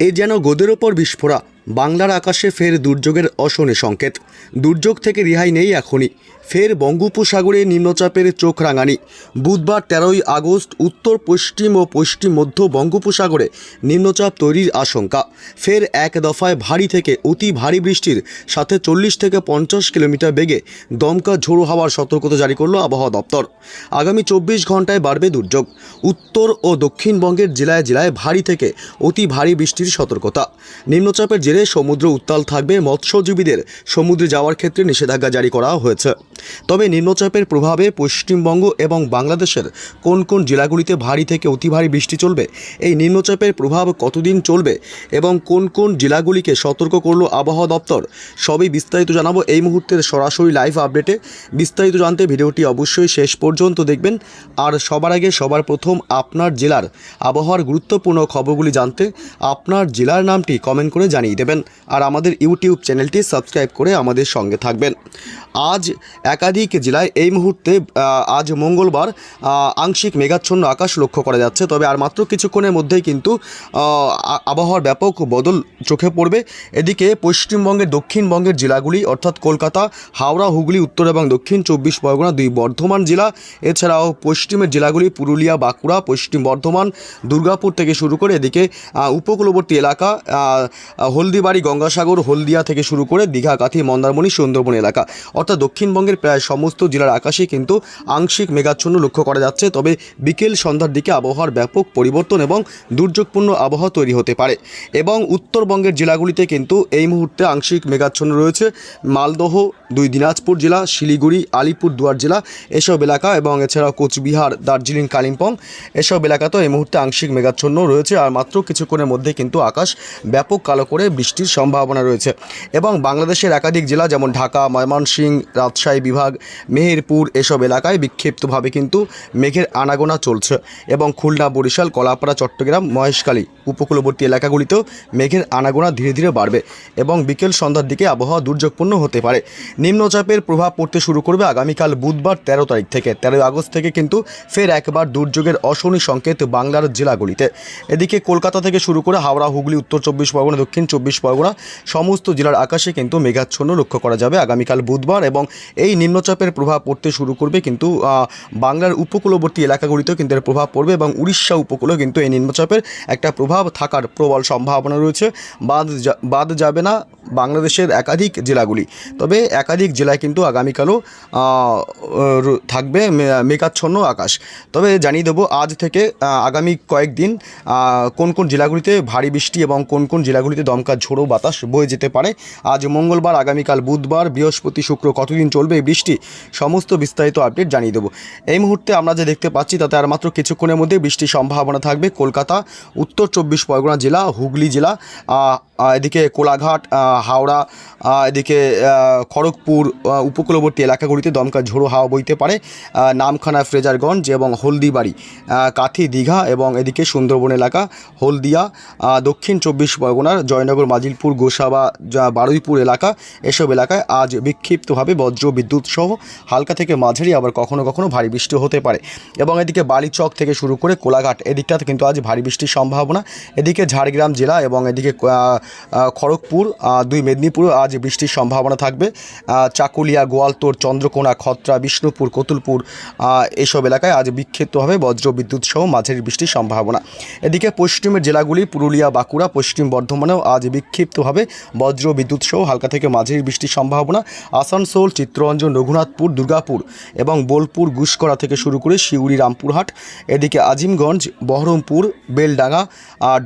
এ যেন গোদের ওপর বিস্ফোরা বাংলার আকাশে ফের দুর্যোগের অশনি সংকেত। দুর্যোগ থেকে রেহাই নেই এখনই। ফের বঙ্গোপসাগরে নিম্নচাপের চোখ রাঙানি। বুধবার তেরোই আগস্ট উত্তর, পশ্চিম ও পশ্চিম মধ্য বঙ্গোপসাগরে নিম্নচাপ তৈরির আশঙ্কা। ফের এক দফায় ভারী থেকে অতি ভারী বৃষ্টির সাথে চল্লিশ থেকে পঞ্চাশ কিলোমিটার বেগে দমকা ঝোড়ো হাওয়ার সতর্কতা জারি করল আবহাওয়া দপ্তর। আগামী চব্বিশ ঘন্টায় বাড়বে দুর্যোগ। উত্তর ও দক্ষিণবঙ্গের জেলায় জেলায় ভারী থেকে অতি ভারী বৃষ্টির সতর্কতা। নিম্নচাপের জেরে সমুদ্র উত্তাল থাকবে, মৎস্যজীবীদের সমুদ্রে যাওয়ার ক্ষেত্রে নিষেধাজ্ঞা জারি করা হয়েছে। তবে নিম্নচাপের প্রভাবে পশ্চিমবঙ্গ এবং বাংলাদেশের কোন কোন জেলাগুলিতে ভারী থেকে অতি ভারী বৃষ্টি চলবে, এই নিম্নচাপের প্রভাব কতদিন চলবে এবং কোন কোন জেলাগুলিকে সতর্ক করল আবহাওয়া দপ্তর, সবই বিস্তারিত জানাব এই মুহূর্তের সরাসরি লাইভ আপডেটে। বিস্তারিত জানতে ভিডিওটি অবশ্যই শেষ পর্যন্ত দেখবেন। আর সবার আগে সবার প্রথম আপনার জেলার আবহাওয়ার গুরুত্বপূর্ণ খবরগুলি জানতে আপনার জেলার নামটি কমেন্ট করে জানিয়ে দেবেন। আর আমাদের ইউটিউব চ্যানেলটি সাবস্ক্রাইব করে আমাদের সঙ্গে থাকবেন। আজ একাধিক জেলায় এই মুহূর্তে আজ মঙ্গলবার আংশিক মেঘাচ্ছন্ন আকাশ লক্ষ্য করা যাচ্ছে। তবে আর মাত্র কিছুক্ষণের মধ্যেই কিন্তু আবহাওয়ার ব্যাপক বদল চোখে পড়বে। এদিকে পশ্চিমবঙ্গের দক্ষিণবঙ্গের জেলাগুলি অর্থাৎ কলকাতা হাওড়া হুগলি উত্তর এবং দক্ষিণ চব্বিশ পরগনা দুই বর্ধমান জেলা। এছাড়াও পশ্চিমের জেলাগুলি পুরুলিয়া বাঁকুড়া পশ্চিম বর্ধমান দুর্গাপুর থেকে শুরু করে এদিকে উপকূলবর্তী এলাকা আহ, হলদিবাড়ি, গঙ্গাসাগর, হলদিয়া থেকে শুরু করে দীঘা, কাথি, মন্দারমণি, সুন্দরবন এলাকা। অর্থাৎ দক্ষিণবঙ্গের প্রায় সমস্ত জেলার আকাশে কিন্তু আংশিক মেঘাচ্ছন্ন লক্ষ্য করা যাচ্ছে। তবে বিকেল সন্ধ্যার দিকে আবহাওয়ার ব্যাপক পরিবর্তন এবং দুর্যোগপূর্ণ আবহাওয়া তৈরি হতে পারে। এবং উত্তরবঙ্গের জেলাগুলিতে কিন্তু এই মুহূর্তে আংশিক মেঘাচ্ছন্ন রয়েছে। মালদহ, দুই দিনাজপুর জেলা, শিলিগুড়ি, আলিপুর দুয়ার জেলা এসব এলাকা এবং এছাড়াও কোচবিহার, দার্জিলিং, কালিম্পং এসব এলাকাতেও এই মুহূর্তে আংশিক মেঘাচ্ছন্ন রয়েছে। আর মাত্র কিছুক্ষণের মধ্যে কিন্তু আকাশ ব্যাপক কালো করে বৃষ্টির সম্ভাবনা রয়েছে। এবং বাংলাদেশের একাধিক জেলা যেমন ঢাকা, ময়মনসিংহ, রাজশাহী বিভাগ, মেহেরপুর এসব এলাকায় বিক্ষিপ্তভাবে কিন্তু মেঘের আনাগোনা চলছে। এবং খুলনা, বরিশাল, কলাপাড়া, চট্টগ্রাম, মহেশখালী উপকূলবর্তী এলাকাগুলিতেও মেঘের আনাগোনা ধীরে ধীরে বাড়বে এবং বিকেল সন্ধ্যার দিকে আবহাওয়া দুর্যোগপূর্ণ হতে পারে। নিম্নচাপের প্রভাব পড়তে শুরু করবে আগামীকাল বুধবার তেরো তারিখ থেকে। তেরোই আগস্ট থেকে কিন্তু ফের একবার দুর্যোগের অশনি সংকেত বাংলার জেলাগুলিতে। এদিকে কলকাতা থেকে শুরু করে হাওড়া, হুগলি, উত্তর চব্বিশ পরগনা, দক্ষিণ চব্বিশ পরগনা, সমস্ত জেলার আকাশে কিন্তু মেঘাচ্ছন্ন লক্ষ্য করা যাবে। আগামীকাল বুধবার এবং এই নিম্নচাপের প্রভাব পড়তে শুরু করবে কিন্তু বাংলার উপকূলবর্তী এলাকাগুলিতেও কিন্তু এর প্রভাব পড়বে এবং উড়িষ্যা উপকূলেও কিন্তু এই নিম্নচাপের একটা প্রভাব থাকার প্রবল সম্ভাবনা রয়েছে। বাদ বাদ যাবে না বাংলাদেশের একাধিক জেলাগুলি। তবে একাধিক জেলায় কিন্তু আগামীকালও থাকবে মেঘাচ্ছন্ন আকাশ। তবে জানিয়ে দেবো, আজ থেকে আগামী কয়েকদিন কোন কোন জেলাগুলিতে ভারী বৃষ্টি এবং কোন কোন জেলাগুলিতে দমকা ঝোড়ো বাতাস বয়ে যেতে পারে। আজ মঙ্গলবার, আগামীকাল বুধবার, বৃহস্পতি, শুক্র কতদিন চলবে এই বৃষ্টি সমস্ত বিস্তারিত আপডেট জানিয়ে দেবো। এই মুহূর্তে আমরা যে দেখতে পাচ্ছি তাতে আর মাত্র কিছুক্ষণের মধ্যে বৃষ্টির সম্ভাবনা থাকবে কলকাতা, উত্তর চব্বিশ পরগনা জেলা, হুগলি জেলা এদিকে কোলাঘাট হাওড়া এদিকে খড়গপুর উপকূলবর্তী এলাকাগুলিতে দমকা ঝোড়ো হাওয়া বইতে পারে নামখানা, ফ্রেজারগঞ্জ এবং হলদিবাড়ি কাথি, দীঘা এবং এদিকে সুন্দরবন এলাকা, হলদিয়া দক্ষিণ চব্বিশ পরগনার জয়নগর মাজিলপুর, গোসাবা বারুইপুর এলাকা, এসব এলাকায় আজ বিক্ষিপ্তভাবে বজ্র বিদ্যুৎ সহ হালকা থেকে মাঝারি আবার কখনো কখনো ভারী বৃষ্টি হতে পারে। এবং এদিকে বালিচক থেকে শুরু করে কোলাঘাট, এদিকটাতে কিন্তু আজ ভারী বৃষ্টির সম্ভাবনা। এদিকে ঝাড়গ্রাম জেলা এবং এদিকে খড়গপুর দুই মেদিনীপুর আজ বৃষ্টির সম্ভাবনা থাকবে। চাকুলিয়া গোয়ালতোড় চন্দ্রকোনা, খত্রা, বিষ্ণুপুর, কতুলপুর এসব এলাকায় আজ বিক্ষিপ্তভাবে বজ্র বিদ্যুৎ সহ মাঝারি বৃষ্টির সম্ভাবনা। এদিকে পশ্চিমের জেলাগুলি পুরুলিয়া, বাঁকুড়া, পশ্চিম বর্ধমানেও আজ বিক্ষিপ্তভাবে বজ্র বিদ্যুৎ সহ হালকা থেকে মাঝারি বৃষ্টির সম্ভাবনা। আসানসোল চিত্তরঞ্জন রঘুনাথপুর, দুর্গাপুর এবং বোলপুর, গুসকরা থেকে শুরু করে শিউড়ি, রামপুরহাট, এদিকে আজিমগঞ্জ, বহরমপুর, বেলডাঙ্গা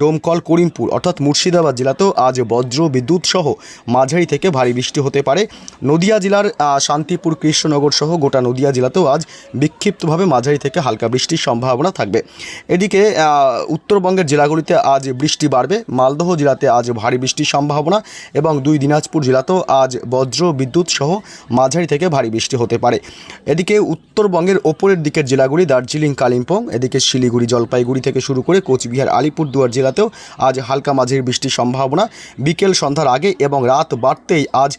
ডোমকল, করিমপুর অর্থাৎ মুর্শিদাবাদ জেলাতেও আজ বজ্র বিদ্যুৎ সহ মাঝারি থেকে ভারী বৃষ্টি হতে পারে। নদিয়া জেলার শান্তিপুর, কৃষ্ণনগর সহ গোটা নদিয়া জেলাতেও আজ বিক্ষিপ্তভাবে মাঝারি থেকে হালকা বৃষ্টির সম্ভাবনা থাকবে। এদিকে উত্তরবঙ্গের জেলাগুলিতে আজ বৃষ্টি বাড়বে। মালদহ জেলাতে আজ ভারী বৃষ্টির সম্ভাবনা এবং দুই দিনাজপুর জেলাতেও আজ বজ্র বিদ্যুৎ সহ মাঝারি থেকে ভারী বৃষ্টি হতে পারে। এদিকে উত্তরবঙ্গের ওপরের দিকের জেলাগুলি দার্জিলিং, কালিম্পং, এদিকে শিলিগুড়ি, জলপাইগুড়ি থেকে শুরু করে কোচবিহার, আলিপুরদুয়ার জেলাতেও আজ হালকা মাঝারি বৃষ্টির সম্ভাবনা। বিকেল সন্ধ্যার আগে এবং রাত বাড়তেই আজ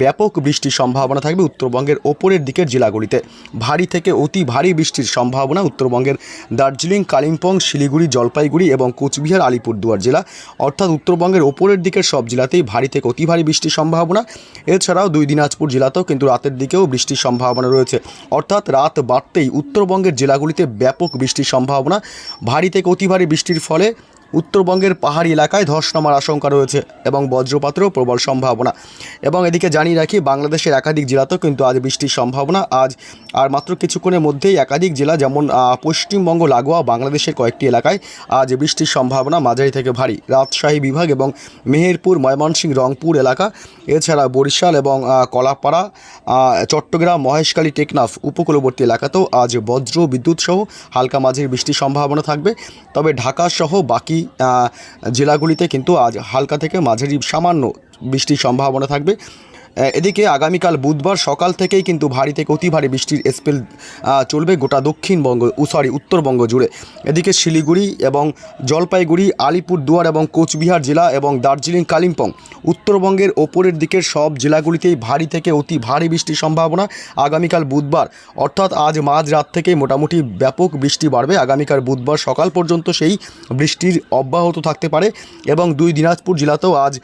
ব্যাপক বৃষ্টির সম্ভাবনা থাকবে উত্তরবঙ্গের ওপরের দিকের জেলাগুলিতে। ভারী থেকে অতি ভারী বৃষ্টির সম্ভাবনা উত্তরবঙ্গের দার্জিলিং, কালিম্পং, শিলিগুড়ি, জলপাইগুড়ি এবং কোচবিহার, আলিপুরদুয়ার জেলা। অর্থাৎ উত্তরবঙ্গের ওপরের দিকের সব জেলাতেই ভারী থেকে অতি ভারী বৃষ্টির সম্ভাবনা। এছাড়াও দুই দিনাজপুর জেলাতেও কিন্তু রাতের দিকেও বৃষ্টির সম্ভাবনা রয়েছে। অর্থাৎ রাত বাড়তেই উত্তরবঙ্গের জেলাগুলিতে ব্যাপক বৃষ্টির সম্ভাবনা। ভারী থেকে অতি ভারী বৃষ্টির ফলে উত্তরবঙ্গের পাহাড়ি এলাকায় ধস নামার আশঙ্কা রয়েছে এবং বজ্রপাতেরও প্রবল সম্ভাবনা। এবং এদিকে জানিয়ে রাখি, বাংলাদেশের একাধিক জেলাতেও কিন্তু আজ বৃষ্টির সম্ভাবনা। আজ আর মাত্র কিছুক্ষণের মধ্যেই একাধিক জেলা যেমন পশ্চিমবঙ্গ, লাগোয়া, বাংলাদেশের কয়েকটি এলাকায় আজ বৃষ্টির সম্ভাবনা মাঝারি থেকে ভারী। রাজশাহী বিভাগ এবং মেহেরপুর, ময়মনসিংহ, রংপুর এলাকা, এছাড়া বরিশাল এবং কলাপাড়া চট্টগ্রাম, মহেশখালী, টেকনাফ উপকূলবর্তী এলাকাতেও আজ বজ্র বিদ্যুৎ সহ হালকা মাঝের বৃষ্টির সম্ভাবনা থাকবে। তবে ঢাকা সহ বাকি জেলাগুলিতে কিন্তু আজ হালকা থেকে মাঝারি সামান্য বৃষ্টির সম্ভাবনা থাকবে। এদিকে আগামীকাল বুধবার সকাল থেকেই কিন্তু ভারী থেকে অতি ভারী বৃষ্টির স্পেল চলবে গোটা দক্ষিণবঙ্গ সরি উত্তরবঙ্গ জুড়ে। এদিকে শিলিগুড়ি এবং জলপাইগুড়ি, আলিপুরদুয়ার এবং কোচবিহার জেলা এবং দার্জিলিং, কালিম্পং উত্তরবঙ্গের ওপরের দিকের সব জেলাগুলিতেই ভারী থেকে অতি ভারী বৃষ্টির সম্ভাবনা আগামীকাল বুধবার। অর্থাৎ আজ মাঝ রাত থেকেই মোটামুটি ব্যাপক বৃষ্টি বাড়বে। আগামীকাল বুধবার সকাল পর্যন্ত সেই বৃষ্টির অব্যাহত থাকতে পারে এবং দুই দিনাজপুর জেলাতেও আজ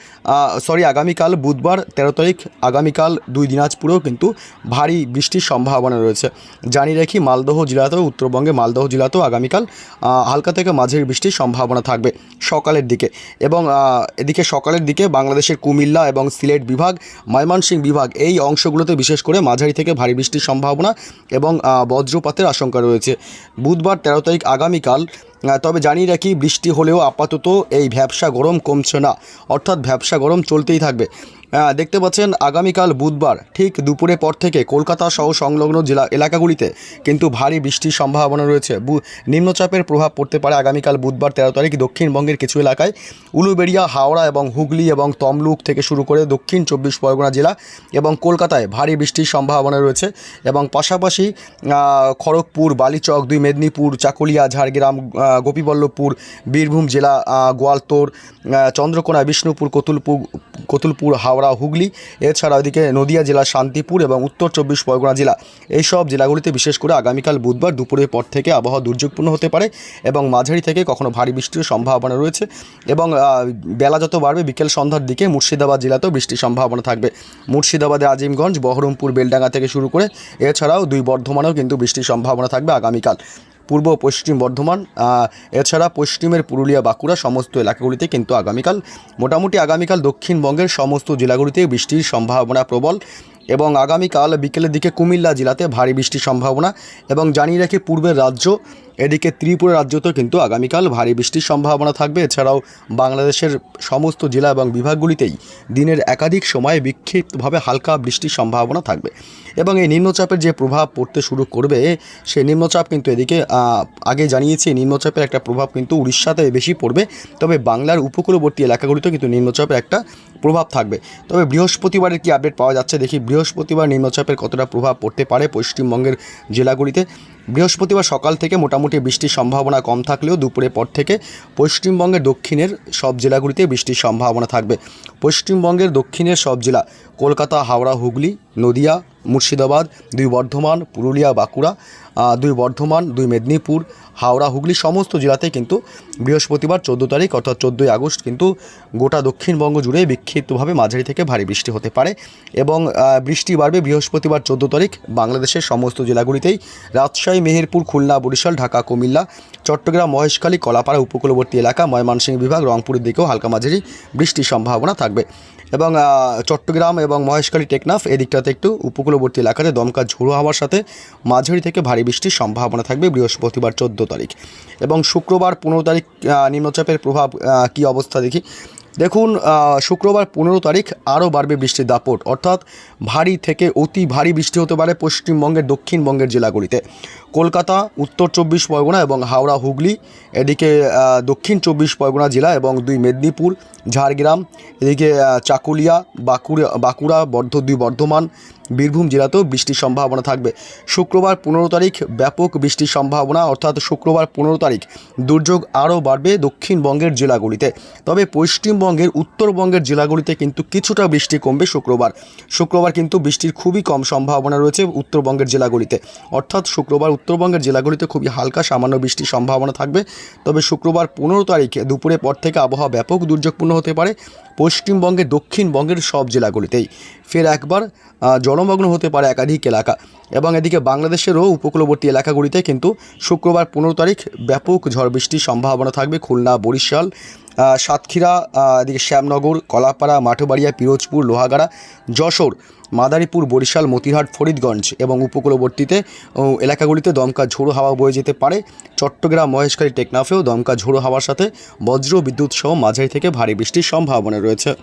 সরি আগামীকাল বুধবার তেরো তারিখ আগামীকাল দুই দিনাজপুরেও কিন্তু ভারী বৃষ্টির সম্ভাবনা রয়েছে। জানিয়ে রাখি, মালদহ জেলাতেও, উত্তরবঙ্গে মালদহ জেলাতেও আগামীকাল হালকা থেকে মাঝের বৃষ্টির সম্ভাবনা থাকবে সকালের দিকে। এবং এদিকে সকালের দিকে বাংলাদেশের কুমিল্লা এবং সিলেট বিভাগ, ময়মনসিংহ বিভাগ এই অংশগুলোতে বিশেষ করে মাঝারি থেকে ভারী বৃষ্টির সম্ভাবনা এবং বজ্রপাতের আশঙ্কা রয়েছে। বুধবার তেরো তারিখ আগামীকাল তবে জানিয়ে রাখি, বৃষ্টি হলেও আপাতত এই ভ্যাবসা গরম কমছে না। অর্থাৎ ভ্যাবসা গরম চলতেই থাকবে। আহ, দেখতে পাচ্ছেন আগামীকাল বুধবার ঠিক দুপুরে পর থেকে কলকাতা সহ সংলগ্ন জেলা এলাকাগুলিতে কিন্তু ভারী বৃষ্টির সম্ভাবনা রয়েছে। নিম্নচাপের প্রভাব পড়তে পারে আগামীকাল বুধবার তেরো তারিখ দক্ষিণবঙ্গের কিছু এলাকায়। উলুবেড়িয়া হাওড়া এবং হুগলি এবং তমলুক থেকে শুরু করে দক্ষিণ চব্বিশ পরগনা জেলা এবং কলকাতায় ভারী বৃষ্টির সম্ভাবনা রয়েছে এবং পাশাপাশি খড়গপুর বালিচক দুই মেদিনীপুর চাকুলিয়া ঝাড়গ্রাম গোপীবল্লভপুর বীরভূম জেলা গোয়ালতোর চন্দ্রকোনা বিষ্ণুপুর কতুলপুর কতুলপুর, হাওড়া, হুগলি, এছাড়া ওইদিকে নদিয়া জেলা, শান্তিপুর এবং উত্তর চব্বিশ পরগনা জেলা। এইসব জেলাগুলিতে বিশেষ করে আগামীকাল বুধবার দুপুরের পর থেকে আবহাওয়া দুর্যোগপূর্ণ হতে পারে এবং মাঝারি থেকে কখনো ভারী বৃষ্টির সম্ভাবনা রয়েছে এবং বেলা যত বাড়বে বিকেল সন্ধ্যার দিকে মুর্শিদাবাদ জেলাতেও বৃষ্টির সম্ভাবনা থাকবে। মুর্শিদাবাদে আজিমগঞ্জ, বহরমপুর, বেলডাঙ্গা থেকে শুরু করে এছাড়াও দুই বর্ধমানেও কিন্তু বৃষ্টির সম্ভাবনা থাকবে আগামীকাল। পূর্ব পশ্চিম বর্ধমান এছাড়া পশ্চিমের পুরুলিয়া, বাঁকুড়া সমস্ত এলাকাগুলিতে কিন্তু আগামীকাল, মোটামুটি আগামীকাল দক্ষিণবঙ্গের সমস্ত জেলাগুলিতে বৃষ্টির সম্ভাবনা প্রবল এবং আগামীকাল বিকেলের দিকে কুমিল্লা জেলাতে ভারী বৃষ্টির সম্ভাবনা এবং জানিয়ে রাখি পূর্বের রাজ্য এদিকে ত্রিপুরা রাজ্যতেও কিন্তু আগামীকাল ভারী বৃষ্টির সম্ভাবনা থাকবে। এছাড়াও বাংলাদেশের সমস্ত জেলা এবং বিভাগগুলিতেই দিনের একাধিক সময়ে বিক্ষিপ্তভাবে হালকা বৃষ্টির সম্ভাবনা থাকবে। এবং এই নিম্নচাপের যে প্রভাব পড়তে শুরু করবে, সেই নিম্নচাপ কিন্তু এদিকে আগে জানিয়েছি নিম্নচাপের একটা প্রভাব কিন্তু উড়িষ্যাতে বেশি পড়বে। তবে বাংলার উপকূলবর্তী এলাকাগুলিতেও কিন্তু নিম্নচাপের একটা প্রভাব থাকবে। তবে বৃহস্পতিবারের কি আপডেট পাওয়া যাচ্ছে? দেখি বৃহস্পতিবার নিম্নচাপের কতটা প্রভাব পড়তে পারে পশ্চিমবঙ্গের জেলাগুলিতে। বৃহস্পতিবার সকাল থেকে মোটামুটি বৃষ্টির সম্ভাবনা কম থাকলেও দুপুরের পর থেকে পশ্চিমবঙ্গের দক্ষিণের সব জেলাগুলিতে বৃষ্টির সম্ভাবনা থাকবে। পশ্চিমবঙ্গের দক্ষিণের সব জেলা, কলকাতা, হাওড়া, হুগলি নদিয়া, মুর্শিদাবাদ, দুই বর্ধমান, পুরুলিয়া, বাঁকুড়া দুই বর্ধমান, দুই মেদিনীপুর, হাওড়া, হুগলি সমস্ত জেলাতে কিন্তু বৃহস্পতিবার চোদ্দ তারিখ অর্থাৎ চোদ্দোই আগস্ট কিন্তু গোটা দক্ষিণবঙ্গ জুড়ে বিক্ষিপ্তভাবে মাঝারি থেকে ভারী বৃষ্টি হতে পারে এবং বৃষ্টি বাড়বে বৃহস্পতিবার চোদ্দ তারিখ বাংলাদেশের সমস্ত জেলাগুলিতেই। রাজশাহী, মেহেরপুর, খুলনা, বরিশাল, ঢাকা, কুমিল্লা, চট্টগ্রাম, মহেশখালী, কলাপাড়া, উপকূলবর্তী এলাকা, ময়মনসিংহ বিভাগ, রংপুরের দিকেও হালকা মাঝারি বৃষ্টির সম্ভাবনা থাকবে। এবং চট্টগ্রাম এবং মহেশখালী টেকনাফ এদিকটাতে একটু উপকূলবর্তী এলাকাতে দমকা ঝোড়ো হওয়ার সাথে মাঝারি থেকে ভারী বৃষ্টির সম্ভাবনা থাকবে বৃহস্পতিবার চোদ্দ তারিখ। এবং শুক্রবার পনেরো তারিখ নিম্নচাপের প্রভাব কী অবস্থা দেখি? দেখুন শুক্রবার পনেরো তারিখ আরও বাড়বে বৃষ্টির দাপট। অর্থাৎ ভারী থেকে অতি ভারী বৃষ্টি হতে পারে পশ্চিমবঙ্গের দক্ষিণবঙ্গের জেলাগুলিতে। কলকাতা, উত্তর চব্বিশ পরগনা এবং হাওড়া, হুগলি, এদিকে দক্ষিণ চব্বিশ পরগনা জেলা এবং দুই মেদিনীপুর, ঝাড়গ্রাম, এদিকে চাকুলিয়া, বাঁকুড়া বাঁকুড়া, বর্ধ, দুই বর্ধমান, বীরভূম জেলাতেও বৃষ্টির সম্ভাবনা থাকবে। শুক্রবার পনেরো তারিখ ব্যাপক বৃষ্টির সম্ভাবনা, অর্থাৎ শুক্রবার পনেরো তারিখ দুর্যোগ আরও বাড়বে দক্ষিণবঙ্গের জেলাগুলিতে। তবে পশ্চিমবঙ্গের, উত্তরবঙ্গের জেলাগুলিতে কিন্তু কিছুটা বৃষ্টি কমবে শুক্রবার। শুক্রবার কিন্তু বৃষ্টির খুবই কম সম্ভাবনা রয়েছে উত্তরবঙ্গের জেলাগুলিতে। অর্থাৎ শুক্রবার উত্তরবঙ্গের জেলাগুলিতে খুবই হালকা সামান্য বৃষ্টির সম্ভাবনা থাকবে। তবে শুক্রবার পনেরো তারিখে দুপুরের পর থেকে আবহাওয়া ব্যাপক দুর্যোগপূর্ণ হতে পারে পশ্চিমবঙ্গের দক্ষিণবঙ্গের সব জেলাগুলিতেই। ফের একবার জলমগ্ন হতে পারে একাধিক এলাকা এবং এদিকে বাংলাদেশেরও উপকূলবর্তী এলাকাগুলিতে কিন্তু শুক্রবার পনেরো তারিখ ব্যাপক ঝড় বৃষ্টির সম্ভাবনা থাকবে। খুলনা, বরিশাল সাতক্ষীরা এদিকে শ্যামনগর, কলাপাড়া, মাঠবাড়িয়া, পিরোজপুর, লোহাগাড়া, যশোর। মাদারীপুর, বরিশাল মতিহাট ফরিদগঞ্জ এবং উপকূলবর্তীতে এলাকাগুলিতে দমকা ঝোড়ো হাওয়া বয়ে যেতে পারে। চট্টগ্রাম, মহেশখালী, টেকনাফেও দমকা ঝোড়ো হাওয়ার সাথে বজ্র বিদ্যুৎ সহ মাঝারি থেকে ভারী বৃষ্টির সম্ভাবনা রয়েছে।